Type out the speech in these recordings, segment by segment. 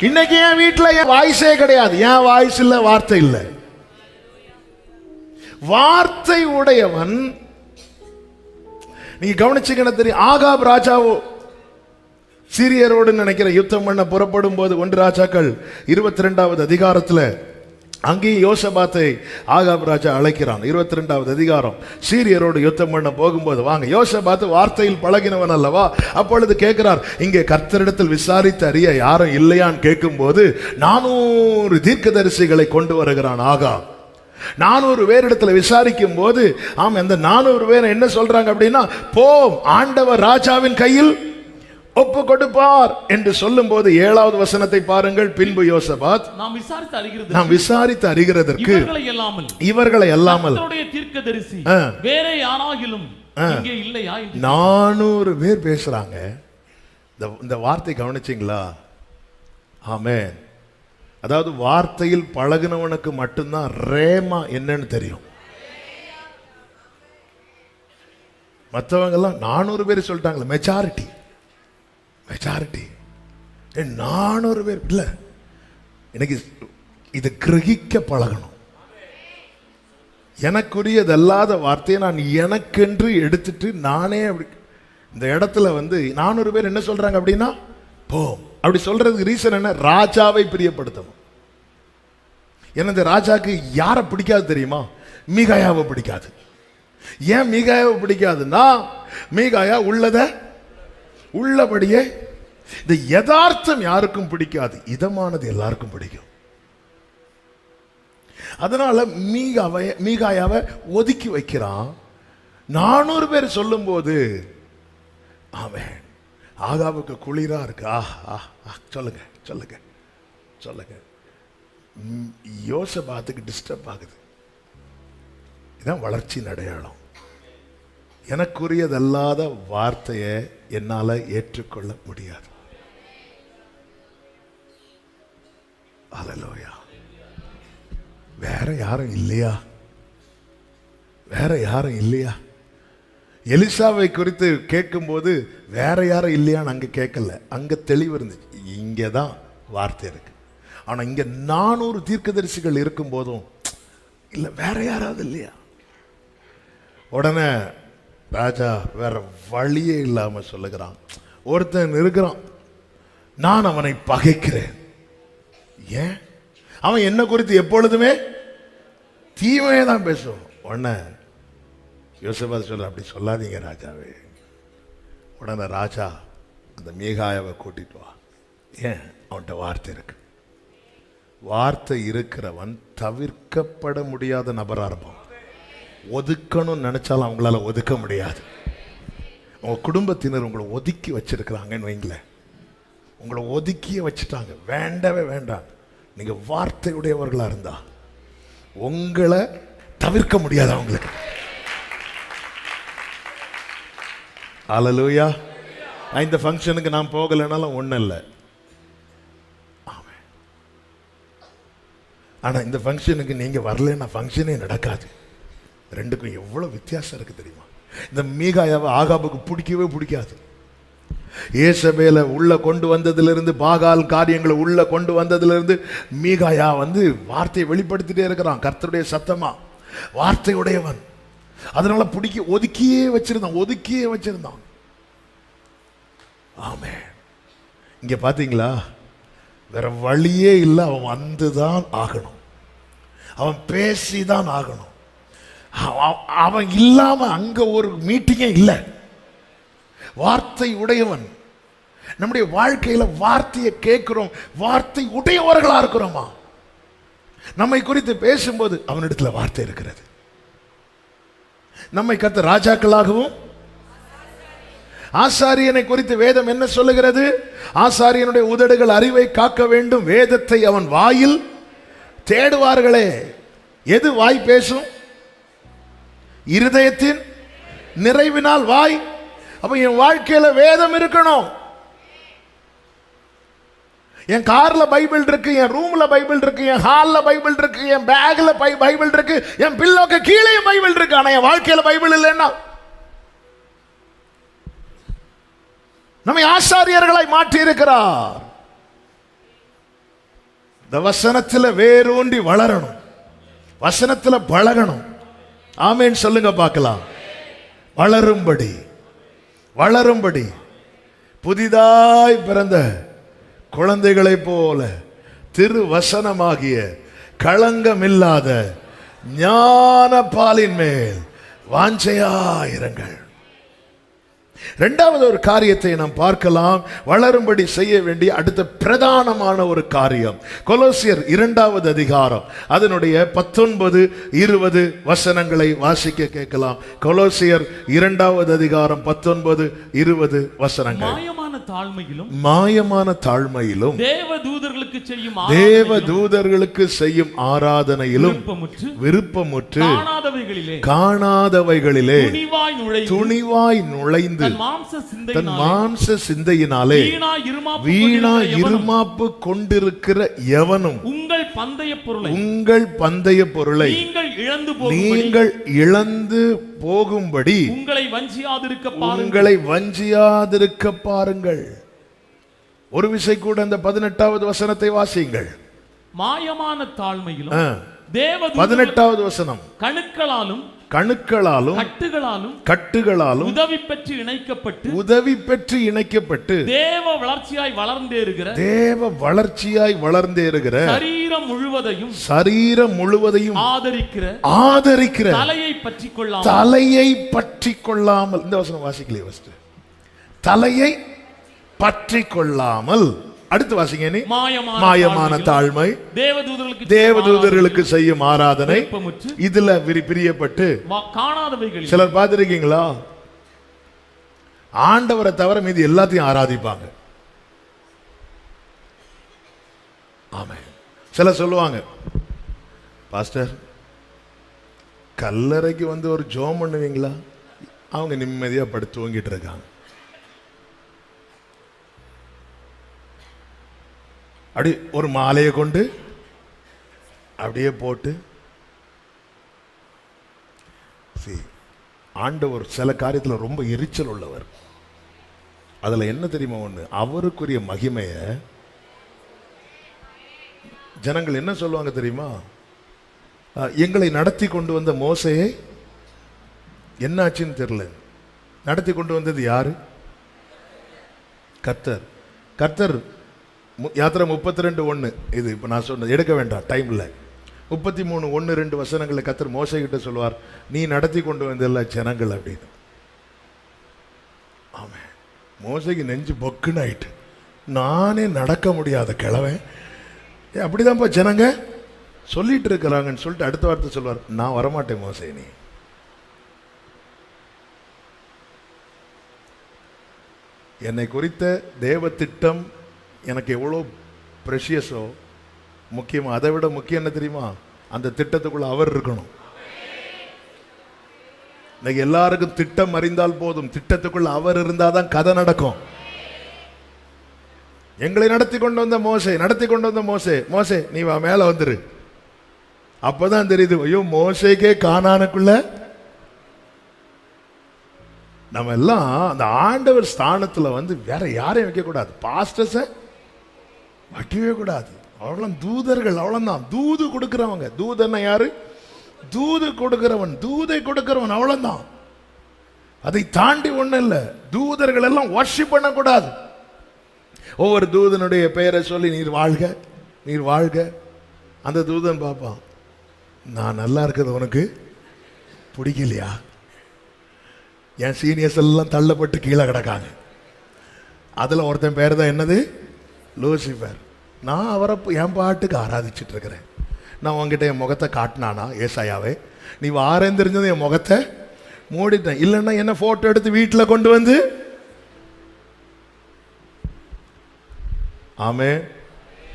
இன்னைக்கு என் வீட்டுல என் வாய்ஸே கிடையாது. என் வாய்ஸ் இல்ல வார்த்தை இல்லை. வார்த்தை உடையவன் நீங்க கவனிச்சுக்கணும் தெரியும்? ஆகாப் ராஜாவோ சீரியரோடு நினைக்கிற யுத்தம் பண்ண புறப்படும் போது ஒன்று ராஜாக்கள் இருபத்தி ரெண்டாவது அதிகாரத்துல அங்கேயும் யோசபாத்தை ஆகாப் ராஜா அழைக்கிறான். இருபத்தி ரெண்டாவது அதிகாரம். சீரியரோடு யுத்தம் பண்ண போகும்போது வாங்க யோசபாத்து வார்த்தையில் பழகினவன் அல்லவா? அப்பொழுது கேட்கிறார் இங்கே கர்த்தரிடத்தில் விசாரித்து அறிய யாரும் இல்லையான்னு கேட்கும்போது நானூறு தீர்க்கதரிசிகளை கொண்டு வருகிறான் ஆகா நானூறு பேரிடத்துல விசாரிக்கும் போது ஆமா இந்த நானூறு பேர் என்ன சொல்றாங்க அப்படின்னா போம் ஆண்டவர் ராஜாவின் கையில் ஒப்பு கொடுப்பார் என்று சொல்லும் போது ஏழாவது வசனத்தை பாருங்கள் பின்பு யோசபாத். நாம் விசாரித்து அறிகிறது நாம் விசாரித்து அறிகிறதற்கு. இவர்களை அல்லாமல் இவர்களை கர்த்தருடைய தீர்க்கதரிசி. வேற யாராகிலும் இங்கே இல்லையா என்று நானூறு பேர் பேசுறாங்க. இந்த வார்த்தை கவனிச்சிங்களா? ஆமே அதாவது வார்த்தையில் பழகுனவனுக்கு மட்டும்தான் ரேமா என்னன்னு தெரியும். மற்றவங்க எல்லாம் நானூறு பேர் சொல்லிட்டாங்களே மெஜாரிட்டி மெஜாரிட்டி நானூறு பேர். இல்லை எனக்கு இது கிரகிக்க பழகணும். எனக்குரியதல்லாத வார்த்தையை நான் எனக்கென்று எடுத்துட்டு நானே அப்படி இந்த இடத்துல வந்து நானூறு பேர் என்ன சொல்கிறாங்க அப்படின்னா போம் அப்படி சொல்கிறதுக்கு ரீசன் என்ன? ராஜாவை பிரியப்படுத்தணும் ஏன்னா இந்த ராஜாவுக்கு யாரை பிடிக்காது தெரியுமா? மீகாயாவை பிடிக்காது. ஏன் மீகாயாவை பிடிக்காதுன்னா மீகாயா உள்ளதை உள்ளபடியே இந்த யதார்த்தம் யாருக்கும் பிடிக்காது இதமானது எல்லாருக்கும் பிடிக்கும். அதனால மீகாவை மீகாயாவை ஒதுக்கி வைக்கிறான். நானூறு பேர் சொல்லும்போது அவன் ஆகாவுக்கு குளிரா இருக்கு. ஆ ஆ சொல்லுங்க சொல்லுங்க சொல்லுங்க. ம், யோசபாத்துக்கு டிஸ்டர்ப் ஆகுது. இதான் வளர்ச்சியின் அடையாளம். எனக்குரியதல்லாத வார்த்தையை என்னால ஏற்றுக்கொள்ள முடியாது. அலலோயா வேற யாரும் இல்லையா? வேற யாரும் இல்லையா? எலிசாவை குறித்து கேட்கும்போது வேற யாரும் இல்லையான்னு அங்க கேட்கல. அங்க தெளிவு இருந்துச்சு. இங்கே தான் வார்த்தை இருக்கு. ஆனா இங்க நானூறு தீர்க்கதரிசிகள் இருக்கும் போதும் இல்ல வேற யாராவது இல்லையா? உடனே ராஜா வேற வழியே இல்லாமல் சொல்லுகிறான். ஒருத்தன் இருக்கிறான் நான் அவனை பகைக்கிறேன். ஏன்? அவன் என்ன குறித்து எப்பொழுதுமே தீமையை தான் பேசுவான். உடனே யோசபாத் சொல்ற அப்படி சொல்லாதீங்க ராஜாவே. உடனே ராஜா அந்த மேகாயாவை கூட்டிட்டு வா. ஏன்? அவன்கிட்ட வார்த்தை இருக்கு. வார்த்தை இருக்கிறவன் தவிர்க்கப்பட முடியாத நபராக இருப்பான். ஒதுக்கணும்னு நினச்சாலும் அவங்களால ஒதுக்க முடியாது. உங்கள் குடும்பத்தினர் உங்களை ஒதுக்கி வச்சிருக்கிறாங்கன்னு வைங்களேன். உங்களை ஒதுக்கியே வச்சுட்டாங்க. வேண்டவே வேண்டாம். நீங்கள் வார்த்தையுடையவர்களாக இருந்தா உங்களை தவிர்க்க முடியாது அவங்களுக்கு. அலலூயா இந்த ஃபங்க்ஷனுக்கு நான் போகலைனாலும் ஒன்றும் இல்லை. ஆனால் இந்த ஃபங்க்ஷனுக்கு நீங்கள் வரலைன்னா ஃபங்க்ஷனே நடக்காது. ரெண்டுக்கும் எவ்வளோ வித்தியாசம் இருக்குது தெரியுமா? இந்த மீகாயாவை ஆகாபுக்கு பிடிக்கவே பிடிக்காது. ஏசபேல உள்ள கொண்டு வந்ததிலிருந்து பாகால் காரியங்களை உள்ள கொண்டு வந்ததிலிருந்து மீகாயா வந்து வார்த்தையை வெளிப்படுத்திட்டே இருக்கிறான் கர்த்தருடைய சத்தமா. வார்த்தையுடையவன். அதனால பிடிக்க ஒதுக்கியே வச்சிருந்தான் ஒதுக்கியே வச்சிருந்தான். ஆமே இங்க பாத்தீங்களா? வேற வழியே இல்லை அவன் வந்துதான் ஆகணும். அவன் பேசிதான் ஆகணும். அவன் இல்லாமல் அங்கே ஒரு மீட்டிங்கே இல்லை. வார்த்தை உடையவன். நம்முடைய வாழ்க்கையில் வார்த்தையை கேட்குறோம். வார்த்தை உடையவர்களாக இருக்கிறோமா? நம்மை குறித்து பேசும்போது அவனிடத்தில் வார்த்தை இருக்கிறது. நம்மை கத்த ராஜாக்களாகவும் ஆசாரியனை குறித்து வேதம் என்ன சொல்லுகிறது? ஆசாரியனுடைய உதடுகள் அறிவை காக்க வேண்டும். வேதத்தை அவன் வாயில் தேடுவார்களே. எது வாய் பேசும்? இருதயத்தின் நிறைவினால் வாய். அப்ப என் வாழ்க்கையில வேதம் இருக்கணும். என் கார்ல பைபிள் இருக்கு என் ரூம்ல பைபிள் இருக்கு என் ஹால்ல பைபிள் இருக்கு என் பேக்ல பைபிள் இருக்கு என் பில்லோக்கு கீழே பைபிள் இருக்கு. ஆனா என் வாழ்க்கையில பைபிள் இல்லைன்னா? நம்மை ஆசாரியர்களாய் மாற்றி இருக்கிறார் இந்த வசனத்துல வேரூண்டி வளரணும். வசனத்துல பழகணும். ஆமேன். சொல்லுங்க பார்க்கலாம். வளரும்படி வளரும்படி புதிதாய் பிறந்த குழந்தைகளைப் போல திருவசனமாகிய களங்கமில்லாத ஞான பாலின் மேல் வாஞ்சையாயிருங்கள் இரண்டாவது ஒரு காரியத்தை நாம் பார்க்கலாம். வளரும்படி செய்ய வேண்டிய அடுத்த பிரதானமான ஒரு காரியம். கொலோசியர் இரண்டாவது அதிகாரம். அதனுடைய பத்தொன்பது இருபது வசனங்களை வாசிக்க கேட்கலாம். கொலோசியர் இரண்டாவது அதிகாரம் பத்தொன்பது இருபது வசனங்கள். மாயமான தாழ்மையிலும் மாயமான தாழ்மையிலும் தேவ தூதர்களுக்கு செய்யும் தேவ தூதர்களுக்கு செய்யும் ஆராதனையிலும் விருப்பமுற்று காணாதவைகளிலே காணாதவைகளிலே துணிவாய் நுழைந்து தன் மாம்ச சிந்தையினாலே வீணா இருமாப்பு கொண்டிருக்கிற எவனும் உங்கள் பந்தய பொருளை உங்கள் பந்தய பொருளை நீங்கள் இழந்து போகும்படி நீங்கள் இழந்து போகும்படி உங்களை வஞ்சியாதிருக்க உங்களை வஞ்சியாதிருக்க பாருங்கள். ஒரு விசை கூட அந்த பதினெட்டாவது வசனத்தை வாசியுங்கள். மாயமான தாழ்மையிலும் தேவ பதினெட்டாவது வசனம். கணுக்களாலும் கணுக்களாலும் கட்டுகளாலும் கட்டுகளாலும் உதவி பெற்று இணைக்கப்பட்டு உதவி பெற்று இணைக்கப்பட்டு தேவ வளர்ச்சியாய் வளர்ந்தேறுகிற தேவ வளர்ச்சியாய் வளர்ந்தேறுகிற சரீரம் முழுவதையும் சரீரம் முழுவதையும் ஆதரிக்கிற ஆதரிக்கிற தலையை பற்றி கொள்ளாமல் தலையை பற்றி கொள்ளாமல் இந்த வசனம் வாசிக்கலையே ஃபர்ஸ்ட் தலையை பற்றி கொள்ளாமல் அடுத்து வாசிங்க நீ மாயமான தாழ்மை. தேவதூதர்களுக்கு தேவதூதர்களுக்கு செய்யும் ஆராதனை இதுல பிரியப்பட்டு காணாதவைகளில் சிலர் பார்த்திருக்கீங்களா? ஆண்டவரை தவிர மீதி எல்லாத்தையும் ஆராதிப்பாங்க. ஆமே சிலர் சொல்லுவாங்க பாஸ்டர் கல்லறைக்கு வந்து ஒரு ஜோம் பண்ணுவீங்களா? அவங்க நிம்மதியா படுத்து தூங்கிட்டு இருக்காங்க. அப்படி ஒரு மாலையை கொண்டு அப்படியே போட்டு சரி ஆண்டவர் சில காரியத்தில் ரொம்ப எரிச்சல் உள்ளவர். அதில் என்ன தெரியுமா ஒன்று அவருக்குரிய மகிமையை ஜனங்கள் என்ன சொல்லுவாங்க தெரியுமா? எங்களை நடத்தி கொண்டு வந்த மோசையை என்னாச்சுன்னு தெரியல. நடத்தி கொண்டு வந்தது யாரு? கர்த்தர். கர்த்தர் யாத்திரை முப்பத்தி ரெண்டு ஒன்று இது இப்போ நான் சொன்னது எடுக்க வேண்டாம் டைமில் முப்பத்தி மூணு ஒன்று ரெண்டு வசனங்களை கத்தர் மோசை கிட்ட சொல்லுவார். நீ நடத்தி கொண்டு வந்தல்ல ஜனங்கள் அப்படின்னு. ஆமாம் மோசைக்கு நெஞ்சு பொக்குன்னு ஆயிட்டு நானே நடக்க முடியாத கிழவன். ஏ அப்படிதான்ப்பா ஜனங்க. சொல்லிட்டு இருக்கிறாங்கன்னு சொல்லிட்டு அடுத்த வார்த்தை சொல்லுவார். நான் வரமாட்டேன் மோசை நீ. என்னை குறித்த தேவ திட்டம் எனக்கு எவ்வளோ ப்ரெஷியஸோ முக்கியமாக அதை விட முக்கியம் என்ன தெரியுமா? அந்த திட்டத்துக்குள்ள அவர் இருக்கணும். இன்னைக்கு எல்லாருக்கும் திட்டம் அறிந்தால் போதும். திட்டத்துக்குள்ள அவர் இருந்தால் தான் கதை நடக்கும். எங்களை நடத்தி கொண்டு வந்த மோசே நடத்தி கொண்டு வந்த மோசே மோசே நீ வா மேலே வந்துரு. அப்பதான் தெரியுது ஐயோ மோசைக்கே காணானுக்குள்ள நம்ம எல்லாம் அந்த ஆண்டவர் ஸ்தானத்தில் வந்து வேற யாரையும் வைக்கக்கூடாது. பாஸ்டர்ஸை வைக்கவே கூடாது. அவ்வளோ தூதர்கள் அவ்வளோதான் தூது கொடுக்குறவங்க. தூதன்னா யாரு? தூது கொடுக்கிறவன். தூதை கொடுக்கிறவன் அவ்வளோதான் அதை தாண்டி ஒண்ணும் இல்லை. தூதர்கள் எல்லாம் ஒர்ஷிப் பண்ணக்கூடாது. ஒவ்வொரு தூதனுடைய பெயரை சொல்லி நீர் வாழ்க நீர் வாழ்க. அந்த தூதன் பார்ப்பான் நான் நல்லா இருக்கிறது உனக்கு பிடிக்கலையா? என் சீனியர்ஸ் எல்லாம் தள்ளப்பட்டு கீழே கிடக்காங்க. அதில் ஒருத்தன் பேர் தான் என்னது? லூசிஃபர் நான் அவரை என் பாட்டுக்கு ஆராதிச்சிட்டு இருக்கிறேன் நான் உங்ககிட்ட என் முகத்தை காட்டினானா ஏசாயாவே? நீ வாரேன்னு தெரிஞ்சது என் முகத்தை மூடிட்டேன். இல்லைன்னா என்ன ஃபோட்டோ எடுத்து வீட்டில் கொண்டு வந்து. ஆமே.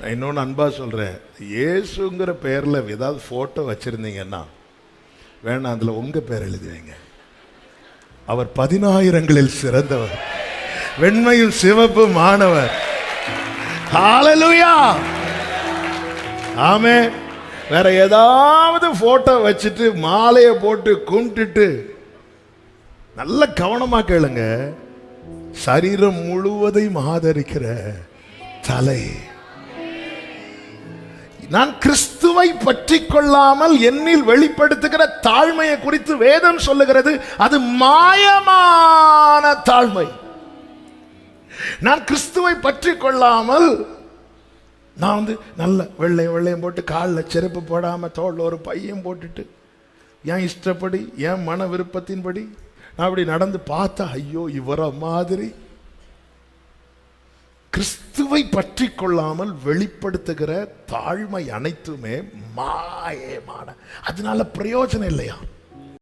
நான் இன்னொன்று அன்பாக சொல்கிறேன் இயேசுங்கிற பேரில் ஏதாவது ஃபோட்டோ வச்சுருந்தீங்கன்னா வேணாம் அதில் உங்கள் பேர் எழுதுவீங்க அவர் பதினாயிரங்களில் சிறந்தவர். வெண்மையும் சிவப்பும் மாணவர் ஹalleluya ஆமே வேற ஏதாவது போட்டோ வச்சுட்டு மாலையை போட்டு கும்பிட்டுட்டு நல்ல கவனமா கேளுங்க. சரீரம் முழுவதையும் ஆதரிக்கிற தலை. நான் கிறிஸ்துவை பற்றி கொள்ளாமல் என்னில் வெளிப்படுத்துகிற தாழ்மையை குறித்து வேதம் சொல்லுகிறது. அது மாயமான தாழ்மை. நான் கிறிஸ்துவை பற்றி கொள்ளாமல் நான் வந்து நல்ல வெள்ளையும் வெள்ளையும் போட்டு காலில் செருப்பு போடாமல் தோளில் ஒரு பையன் போட்டுட்டு என் இஷ்டப்படி என் மன விருப்பத்தின்படி நான் அப்படி நடந்து பார்த்தா ஐயோ இவரை மாதிரி. கிறிஸ்துவை பற்றி கொள்ளாமல் வெளிப்படுத்துகிற தாழ்மை அனைத்துமே மாயமான அதனால பிரயோஜனம் இல்லையா?